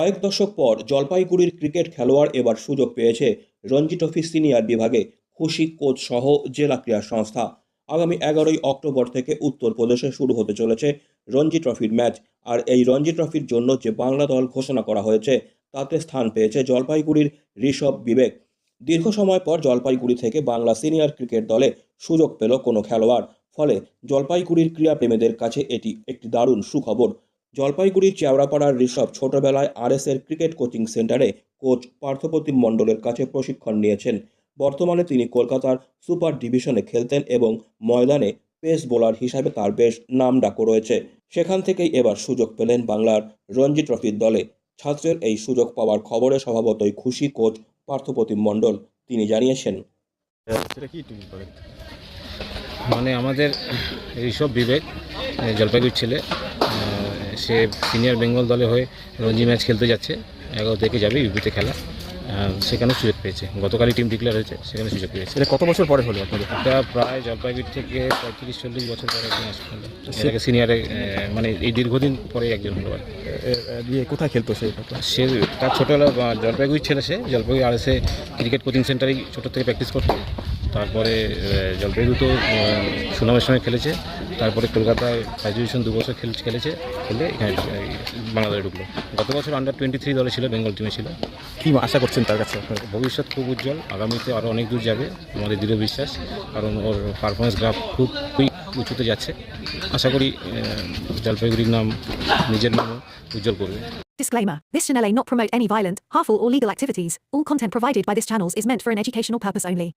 কয়েক দশক পর জলপাইগুড়ির ক্রিকেট খেলোয়াড় এবার সুযোগ পেয়েছে রঞ্জি ট্রফি সিনিয়র বিভাগে খুশি কোচ সহ জেলা ক্রীড়া সংস্থা। আগামী এগারোই অক্টোবর থেকে উত্তরপ্রদেশে শুরু হতে চলেছে রঞ্জি ট্রফির ম্যাচ। আর এই রঞ্জি ট্রফির জন্য যে বাংলা দল ঘোষণা করা হয়েছে, তাতে স্থান পেয়েছে জলপাইগুড়ির ঋষভ বিবেক। দীর্ঘ সময় পর জলপাইগুড়ি থেকে বাংলা সিনিয়র ক্রিকেট দলে সুযোগ পেল কোনো খেলোয়াড়। ফলে জলপাইগুড়ির ক্রীড়াপ্রেমীদের কাছে এটি একটি দারুণ সুখবর। জলপাইগুড়ির চেওড়াপাড়ার ঋষভ ছোটবেলায় আরএসের ক্রিকেট কোচিং সেন্টারে কোচ পার্থপ্রতিম মণ্ডলের কাছে প্রশিক্ষণ নিয়েছেন। বর্তমানে তিনি কলকাতার সুপার ডিভিশনে খেলতেন এবং ময়দানে পেস বোলার হিসাবে তার বেশ নাম ডাকও রয়েছে। সেখান থেকেই এবার সুযোগ পেলেন বাংলার রঞ্জি ট্রফির দলে। ছাত্রের এই সুযোগ পাওয়ার খবরে স্বভাবতই খুশি কোচ পার্থপ্রতিম মণ্ডল, তিনি জানিয়েছেন। মানে আমাদের এইসব বিবেক, জলপাইগুড়ির ছেলে সে সিনিয়র বেঙ্গল দলে হয়ে রঞ্জি ম্যাচ খেলতে যাচ্ছে। এগারো থেকে যাবে ইউপিতে খেলা। সেখানেও সুযোগ পেয়েছে। গতকালই টিম ডিক্লেয়ার হয়েছে সেখানে সুযোগ পেয়েছে। এটা কত বছর পরে হলো আপনাদের? এটা প্রায় জলপাইগুড়ি থেকে পঁয়ত্রিশ চল্লিশ বছর পরে একজন আসলো সিনিয়রে মানে এই দীর্ঘদিন পরে একজন হলো। আর দিয়ে কোথায় খেলতো সে? সে তার ছোটোবেলা জলপাইগুড়ির ছেলে সে জলপাইগুড়ি আর এসে ক্রিকেট কোচিং সেন্টারেই ছোটো থেকে প্র্যাকটিস করতো। তারপরে জলপাইগুড়ি তো সুনামের সঙ্গে খেলেছে। তারপরে কলকাতায় ডিভিশন দু বছর খেল খেলেছে খেলে এখানে বাংলাদেশে ঢুকলো। গত বছর আন্ডার টোয়েন্টি থ্রি দলে ছিল বেঙ্গল টিমে ছিল। কি আশা করছেন তার কাছে ভবিষ্যৎ খুব উজ্জ্বল আগামীতে আরও অনেক দূর যাবে আমাদের দৃঢ় বিশ্বাস। কারণ ওর পারফরমেন্স গ্রাফ খুব কুইক উঁচুতে যাচ্ছে। আশা করি জলপাইগুড়ির নাম নিজের নামও উজ্জ্বল করবে। Disclaimer This channel may not promote any violent, harmful, or legal activities. All content provided by this channel is meant for an educational purpose only.